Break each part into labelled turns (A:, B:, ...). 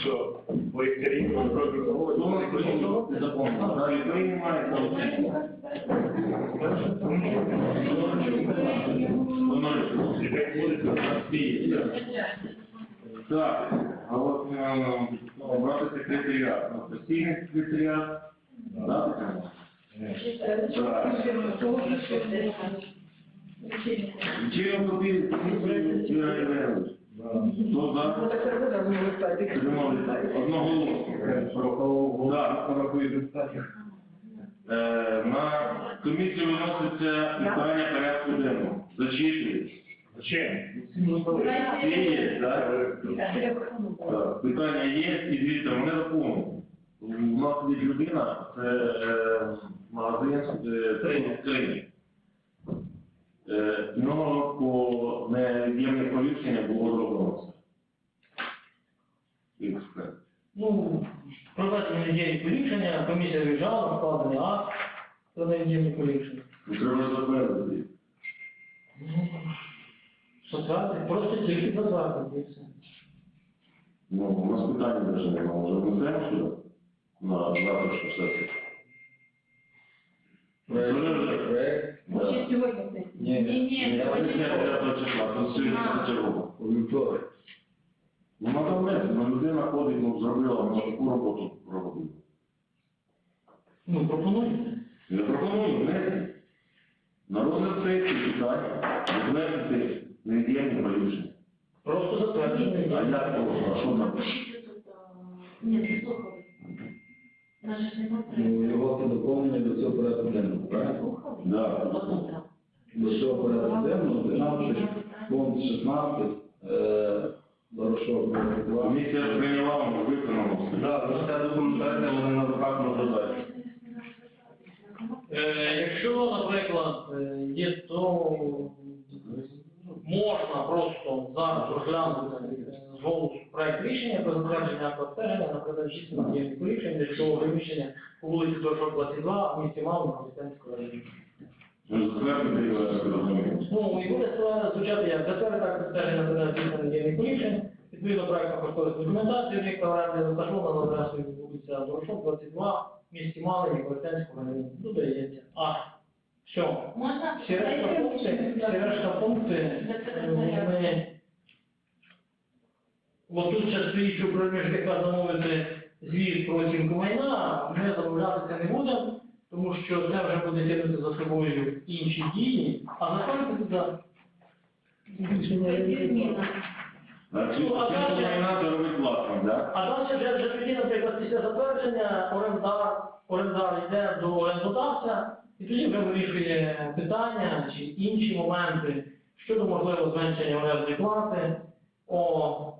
A: що лікарі.
B: Ну, Так, а от е, обрати секретаріат. Ну, Постійний секретаріат. Тетяна? Чим тобі? Хто за? Одноголосно. Е, На комісію виноситься питання порядку денного. Зачитують.
A: Зачем?
B: Є, так? Так, Питання є, і дивіться, вони заповнені. У нас є людина, це е, магазин е, тренінг. Е, нього по невід'ємних поліпшення було зроблено все. Експерт.
C: Ну, проведення недільні поліпшення, комісія виїжджала, складений акт про недільні поліпшення.
B: Ну, Треба ж затвердити.
C: Затвердити, просто тільки затвердити і все.
B: Ну, у нас питання навіть немає. Може, внесемо сюди? На завтрашню сесію.
D: Проект.
B: Да.
D: Ні,
E: Ні-ні,
B: Я не знаю, 5 числа, то сьогодні чергова.
D: у вівторок.
B: Ну, надо внести, ну, людина ходить, ну, зробила, вона таку роботу робила.
C: Ну, пропонуйте.
B: Я пропоную внести на розгляд сесії питання, внести невід'ємні поліпшення.
C: Просто затвердити.
B: А як того, а що нам?
E: Ні, не слухали. Нас же ж не
D: Ну, його доповнення до цього порядку денного, правильно?
E: Одну
D: До цього порядку денного, 12, пункт 16, е, Дорошов, 22.
B: Комісія прийняла, ми виконано все.
A: Так, ну ця документація вони на руках розглядають.
C: Е, Якщо, наприклад, е, є, то можна просто зараз розглянути е, з голосу проект рішення про затвердження обстеження, наприклад, чисто надіємні порішення, для цього приміщення вулиці Дорошов 22 в місті Малому, Християнського району.
B: Ну, так.
C: Ну, і буде це звучати як затвердити акт обстеження на дійсно надіємних порішень, відповідно проектно кошторисну документацію, об'єкта оренди розташована за адресою вулиця Дорошов 22 в місті Малині, Християнського району. Додається. А, все.
E: Можна?
C: Всі решта пункти, всі решта пункти, вони... От тут ще стоїть, що ЖКХ замовити звіт про оцінку майна, ми замовляти це не будемо, тому що це вже буде тягнути за собою інші дії, а заходити туди
B: А чи
C: Ну, а далі-
B: майна робити власним, так?
C: А далі вже, вже тоді, наприклад, після затвердження орендар, орендар йде до орендодавця і тоді вже вирішує питання чи інші моменти щодо можливого зменшення орендної плати. О,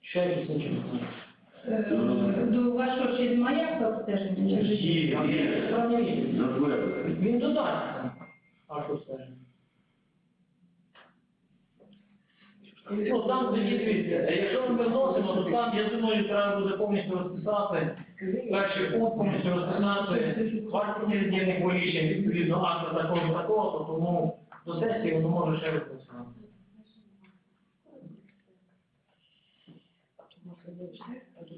C: ще якісь інші питання.
F: Е, До вашого ще немає акта обстеження? Чи є,
C: справді Він додасться. А що? Ну, там тоді дивіться, якщо ми виносимо, то там, я думаю, треба буде повністю розписати, перший пункт повністю розписати вартість віддільних поліщень, відповідно акта такого такого, то тому до сесії воно може ще розписати.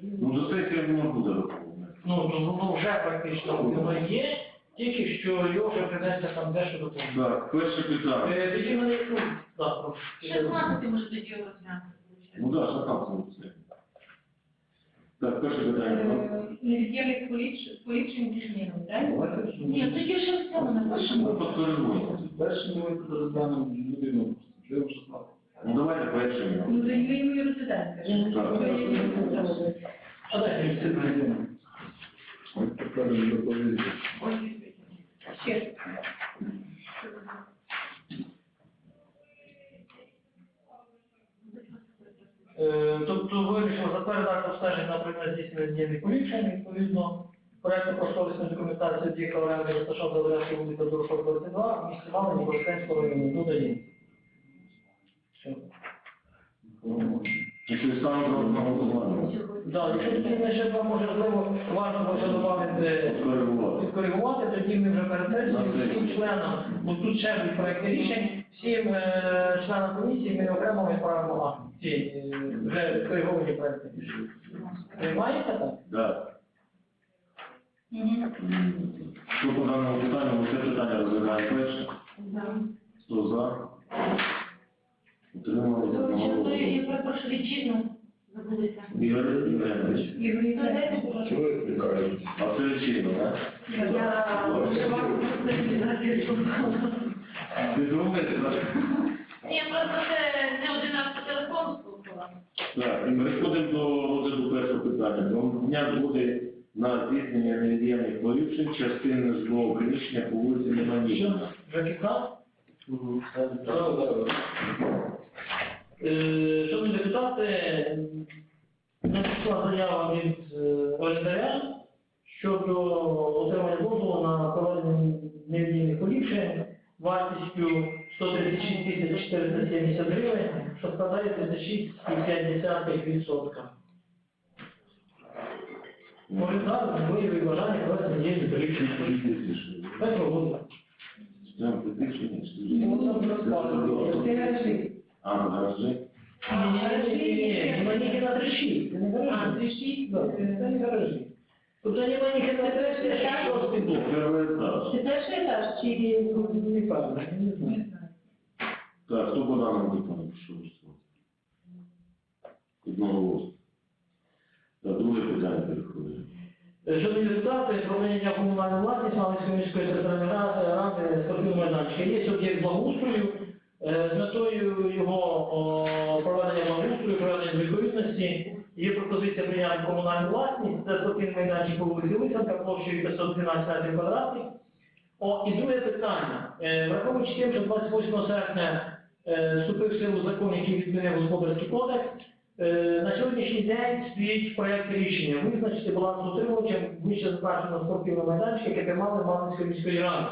B: Ну, до сесії воно буде доповнено.
C: Ну, то воно вже практично воно є, тільки що його вже придеться там дещо доповнити.
B: Так, перше питання.
C: Е, Тоді мене, ну, так, прошу.
E: 16 може тоді розглянути.
B: Ну так, що там це все. Так, перше питання. ну.
F: Невід'ємних поліпшень зі змінами, так?
E: Ні, тоді вже все ми
B: Ну,
E: напишемо.
B: підкоригуємо.
D: Перше ми розглянемо людину,
C: дієвих поліпшень, відповідно, проєкту кошторисної документації об'єкта оренди розташований за адресою вулиця Дорошов 22, в місті Малині, Коростенського району. Додає. Все.
B: Якщо саме зробимо голосування.
C: Да, якщо тоді ще два можливо, важливо вже додати
B: Підкоригувати.
C: підкоригувати, тоді ми вже
B: На сесію.
C: всім членам, бо тут ще будуть проекти рішень, всім е, членам комісії ми окремо відправимо акт. Ці вже кориговані проекти. Приймаєте так?
B: Да. Що по даному питанню, ми це питання розглядаємо перше. Хто за? Утримали одного.
E: я перепрошую вітчизну забулися.
B: Ігор Євгенович.
F: Ігор Вікторович.
A: Чого ви?
B: А це речino, так?
E: Я вживаю спеціалізацію шукала.
B: Ти думаєш.
E: Ні, просто це не один раз
B: Так, і переходимо до розгляду першого питання. Про дня згоди на здійснення невід'ємних порушень частини житлового приміщення по вулиці Неманівна.
C: Вже кілька? Е, Шановні депутати, надійшла заява від е, орендаря щодо отримання дозволу на проведення невіддільних поліпшень вартістю 136 тисяч 470 гривень, що складає 36,5%. Орендар виявив бажання проведення
B: там
C: розказують.
F: Це гаражі.
B: А, на гаражі?
C: Ні-ні-ні, Маніки на трещі, це не
F: А,
C: гаражі.
F: тріші.
C: Да, Це не гаражі. Тобто не маніки на трещі, а шостий блок.
B: Перший етаж.
F: Це перший етаж чи
C: я не знаю.
B: Так, хто даному питанню пішов? Одного. Так, друге питання переходимо.
C: Е, Шановні депутати, про прийняття комунальної власності Малинської міської територіальної ради, ради спортивного майданчика. Є об'єкт благоустрою, е, з метою його проведення благоустрою, проведення відповідності. Є пропозиція прийняти комунальну власність, це спортивний майданчик по вулиці Лисенка, площею 512 метрів квадратних. О, і друге питання. Е, Враховуючи тим, що 28 серпня вступив в силу закон, який відмінив господарський кодекс, е, на сьогоднішній день стоїть проект рішення визначити балансоутримувачем вище зазначеного спортивного майданчика, яке приймали Малинської міської ради.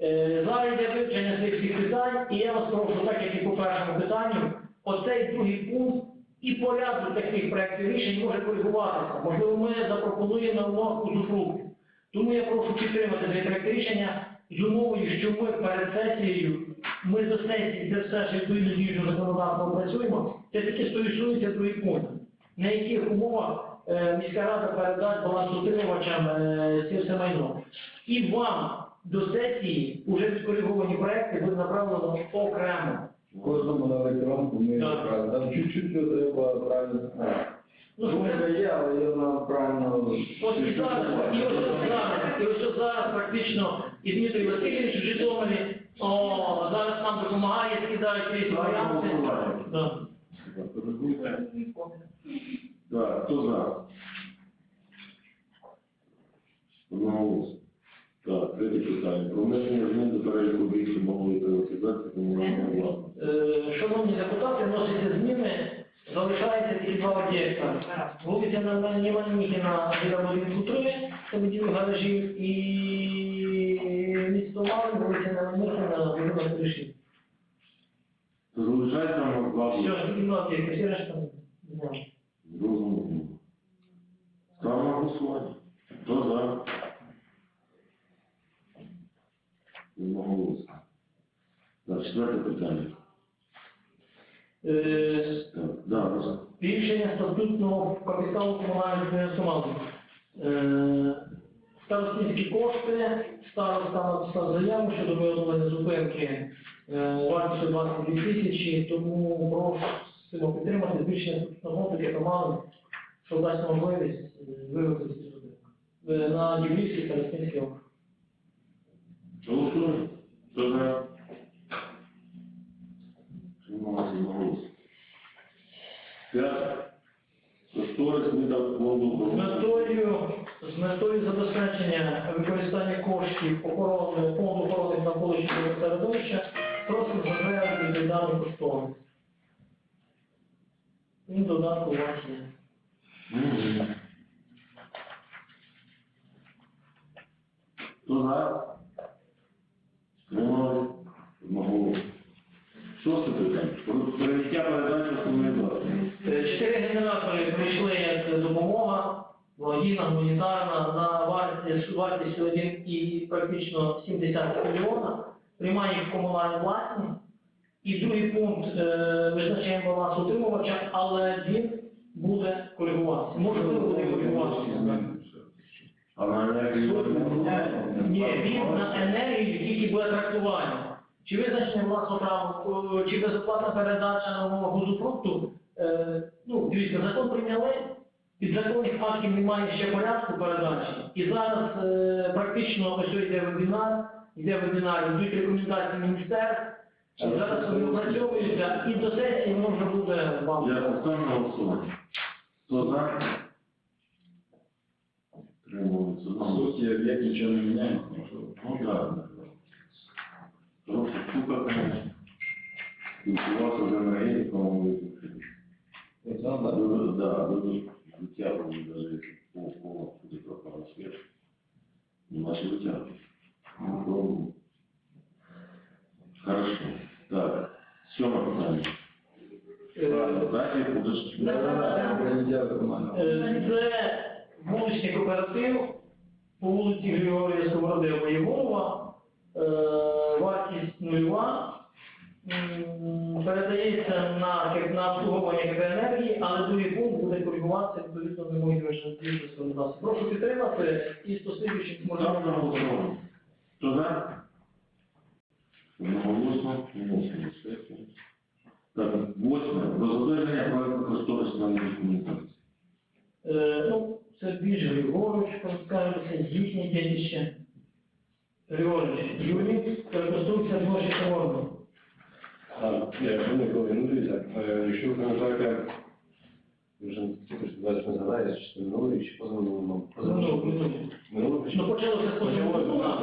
C: Е, Зараз йде вивчення цих всіх питань, і я вас прошу, так як і по першому питанню, оцей другий пункт і порядок таких проєктів рішень може коригуватися. Можливо, ми запропонуємо на узуфрукту. Тому я прошу підтримати цей проект рішення з умовою, що ми перед сесією, ми до сесії це все ж відповідно діючого законодавства працюємо, це тільки стосується другий пункт. На яких умовах е, міська рада передасть балансоутримувачам е, це все майно. І вам до сесії вже відкориговані проекти буде направлено окремо.
D: Кожному на електронку ми
C: Так.
D: Там чуть-чуть треба правильно.
C: Ну,
D: Думка є, але його треба правильно.
C: От і зараз, і ось зараз, і ось зараз практично і Дмитрий Васильович в Житомирі, о, зараз нам допомагає, скидають різні варіанти. Да.
B: Так. Так, хто за? Одного. Так, третє питання. Про внесення змін до переліку об'єктів малої приватизації комунальної власності.
C: Е, Шановні депутати, вносяться зміни, залишається тільки два об'єкта. Вулиця на Ніваніхіна, біля будинку 3, це будівлі гаражів, і місто Малин, вулиця Ніваніхіна, будинок 3.
B: Залишається на два
C: Все, тільки два об'єкти, всі решта. не.
B: Зрозуміло. Ставимо на голосування. Хто за? Одного голосу. Так, четверте питання. Да, Руслан.
C: Збільшення статутного капіталу підприємств Е, Старостинські кошти, староста написав заяву щодо виявлення зупинки е, вартістю 22 тисячі, тому просимо підтримати збільшення фонду, яке мали, що дасть можливість е, вивезти ці зупинки. Е, На Дівлівській Старостинській округ.
B: Голосуємо. Хто за? Трималося на голосу. П'ять. Кошторис видав фонду
C: З метою, з метою забезпечення використання коштів охорони фонду охорони навколишнього середовища просимо затвердити даний кошторис. Він додатку у вас є.
B: Хто за? Тримали одного голосу. Шосте питання. Про прийняття передачі основної
C: благодійна, гуманітарна, на вартість, вартість 1 і практично 70 мільйона. Приймає їх в комунальну власність. І другий пункт е, визначаємо баланс утримувача, але він буде коригуватися. Можливо, буде коригуватися.
B: А на енергію не міняє?
C: Ні, він на енергію тільки буде трактування. Чи визначення власного права, чи безоплатна передача нового газопроводу, е, ну, дивіться, закон прийняли, підзаконних актів немає ще порядку передачі. І зараз е, практично ось йде вебінар, йде вебінар, йдуть рекомендації міністерств, зараз вони опрацьовуються, і до сесії вже буде вам.
B: Я поставлю на голосування. Хто за? Тримується.
D: По суті, як нічого не міняється.
B: Ну, так. Просто штука, конечно. Спілкувався з енергетиком,
D: Це да.
B: ви- да, ви витягували даже по по куди пропала світ. Наші витягли. Ну, добре. Хорошо. Так. Сьоме питання.
C: Е,
B: Далі будеш.
C: Це вуличний кооператив по вулиці Григорія Сковороди Воєвова, Е, вартість нульова, передається на, на обслуговування енергії, але другий пункт буде коригуватися відповідно вимоги бюджетної законодавства. Прошу підтримати і стосуючись
B: Ставлю на
C: можливо.
B: голосування. Хто за? Одноголосно. Так, восьме. Про затвердження проекту кошторисної документації.
C: Е, Ну, це більш Григорович, скажеться, їхнє дітище. Григорович, Юрій, реконструкція площі Соборного.
G: Так, я шановні колеги, ну дивіться, е, якщо ви пам'ятаєте, ви вже тільки що зараз не згадаєте, чи минулий, чи позаминулому.
C: Минулого, минулого.
G: Чи
C: Ну, почалося з ну, а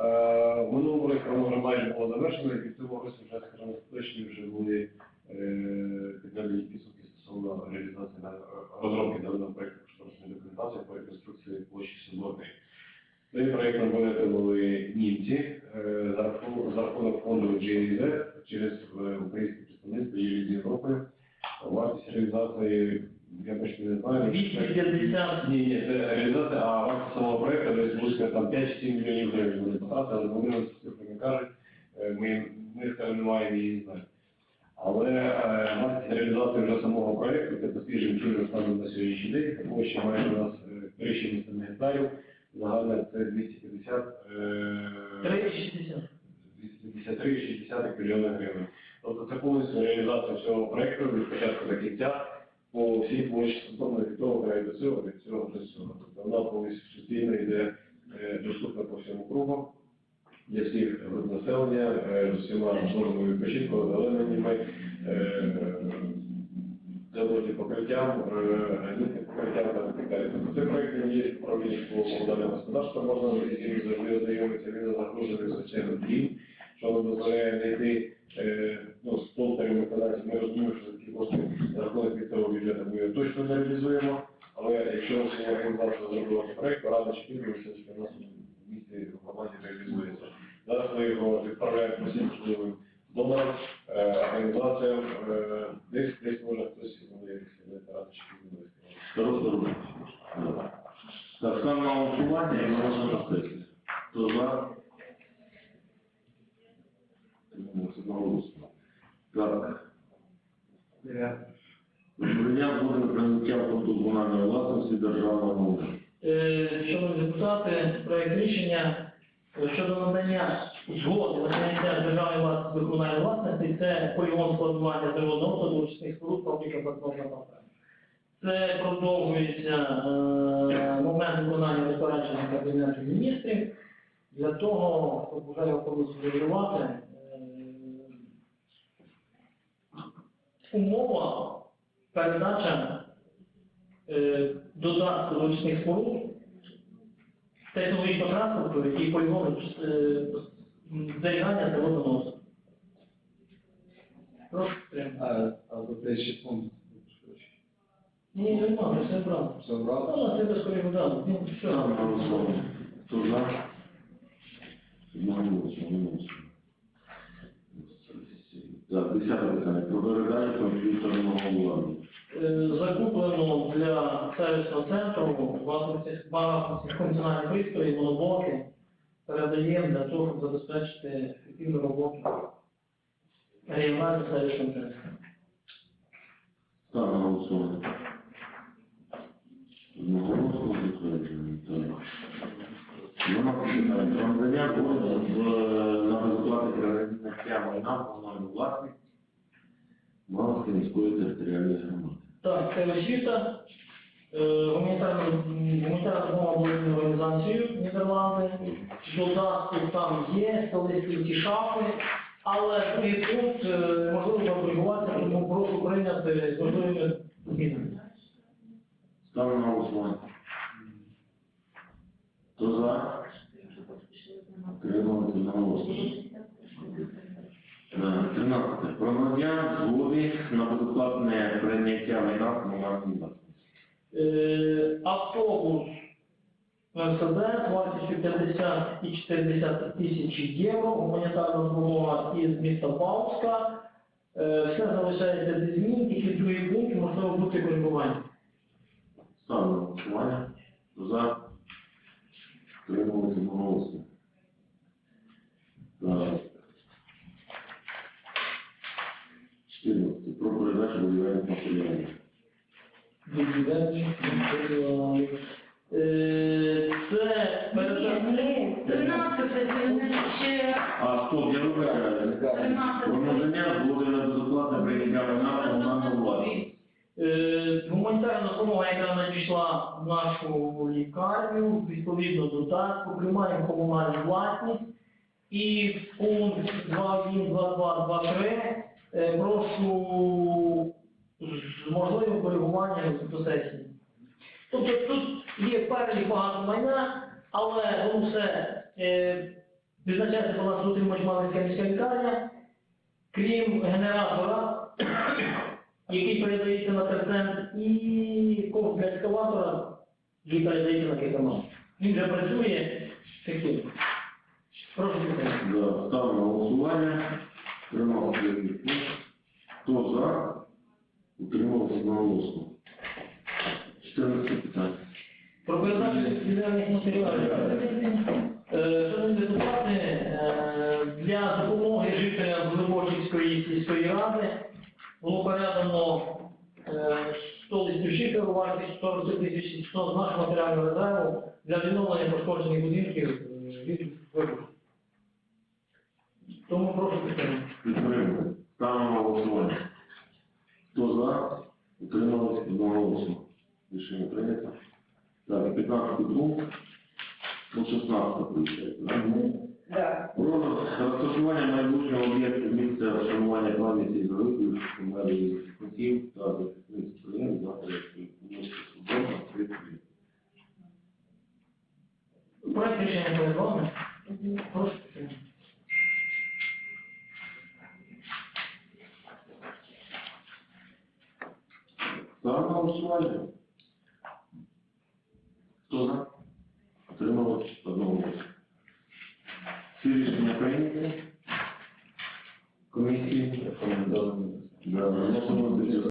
G: Е, В минулому році і цього році вже, скажімо, точні вже були е, підсумки стосовно реалізації розробки даного проєкту кошторисної документації по реконструкції площі Соборної. Цей проєкт виготовили німці е, за рахунок, фонду GIZ через е, українське представництво є з Європи. Вартість реалізації, я точно не знаю.
C: 250.
G: Ні, ні, це реалізація, а вартість самого проєкту десь близько там 5-7 мільйонів гривень буде потратити, але вони нам цифри не кажуть. Е, Ми, ми скажімо, не маємо її не знаємо. Але е, вартість реалізації вже самого проєкту, це досліджуємо чужим станом на сьогоднішній день, такого ще майже у нас е, 3,6 гектарів, загальне це 250, е,
C: 360.
G: 253,6 мільйони гривень. Тобто це повністю реалізація всього проєкту від початку до кінця по всій площі стосовно від того краю до цього, від цього до цього. Тобто вона повністю суцільно йде е, доступна по всьому кругу для всіх груп населення, е, з усіма зонами відпочинку, озелененнями, покриттям, е, гранітним покриттям та так далі. Тобто це проєкт він є управління по комунальному господарству, можна завжди ознайомитися, він загружений звичайно дрім, що воно дозволяє знайти ну, з полторами виконавців. Ми розуміємо, що такі кошти за рахунок місцевого бюджету ми його точно не реалізуємо, але якщо сьогодні організація зробила проєкт, то рано чи пізно все ж таки у нас в місті в громаді реалізується. Зараз ми його відправляємо по всім можливим донорам, е, організаціям, е, десь, десь може хтось буде якось рано чи пізно вискривати.
B: Так, ставлю голосування і можна на сесію. Хто за? Тримується одноголосно. Так. Прийняв буде прийняття фонду комунальної власності державного.
C: Е, Шановні депутати, проект рішення е, щодо надання згоди на заняття державної власності комунальної власності, це полігон складування природного саду, очисних споруд, фабрика платформа. Це продовжується е, момент виконання розпорядження Кабінету міністрів для того, щоб вже його повністю. е, Умова передача е, додатку до очисних споруд технологічного транспорту, який полігони е, зберігання та. Прошу підтримати.
D: А, а за те ще пункт.
C: Ні, не можна, все правда.
D: Все брав?
C: Ну, себе скоріше дам. Ну, все.
B: Хто за? Одноголосно, одноголосно. Десяте питання. Про передачу комп'ютерного обладнання.
C: Е, Закуплено для сервісного центру багато функціональних пристроїв, моноблоки. Передаємо для того, щоб забезпечити ефективну роботу регіональна селищна центр.
B: Ставимо на голосування. Одноголосно затверджено. Так. Нема питань. Про надання дозволу в- на безоплатне передання майна в комунальну Малинської міської територіальної громади.
C: Так, це освіта, е, гуманітарна допомога благодійної організації Нідерланди. Додатку там є, ті шафи, але другий пункт е, можливо контролювати, тому прошу прийняти з можливими змінами.
B: Ставимо на голосування. Хто за? Тримати на голосування. Е, 13. Про згоди на безоплатне прийняття майна в комунальну власність.
C: Е, автобус Мерседес вартістю 50 і 40 тисяч євро, гуманітарна допомога із міста Бауська. Е, все залишається без змін, тільки другий пункт можливо бути коригування.
B: На голосування. За? Тримати на голосування. Так. 14. Про передачу будівельних матеріалів.
C: Е, Це перша
F: 13 це ще
B: А, стоп, я вибачаю.
F: 13.
B: Про надання згоди на безоплатне прийняття майна в комунальну власність.
C: Е, Гуманітарна допомога, яка надійшла в нашу лікарню, відповідно до додатку, приймаємо комунальну власність. І в пункт 2.1.2.2.2.3 е, прошу з можливим коригуванням до сесії. Тобто тут є перелік багато майна, але воно все е, визначається по нас утримач Малинська міська лікарня, крім генератора, який передається на терцентр, і ковш для екскаватора, який передається на ККМ. Він вже працює ефективно. Прошу підтримати.
B: Ставимо голосування. Тримав третій пункт. Хто за? Утримався одноголосно. 14 питань.
C: Про передачу спеціальних матеріалів. Е, Шановні депутати, е, для допомоги жителям Глибочицької сільської ради було передано е, 100 листів шиферу вартість 40 тисяч 100 з нашого матеріального резерву для відновлення пошкоджених будинків е, від вибуху. Тому прошу підтримати.
B: Підтримуємо. Ставимо на голосування. Хто за? Утримались одноголосно. Рішення прийнято. Так, 15 пункт. По 16 виходить. да?
F: Да.
B: Про розташування майбутнього об'єкту місця вшанування пам'яті загиблих померлих захисників та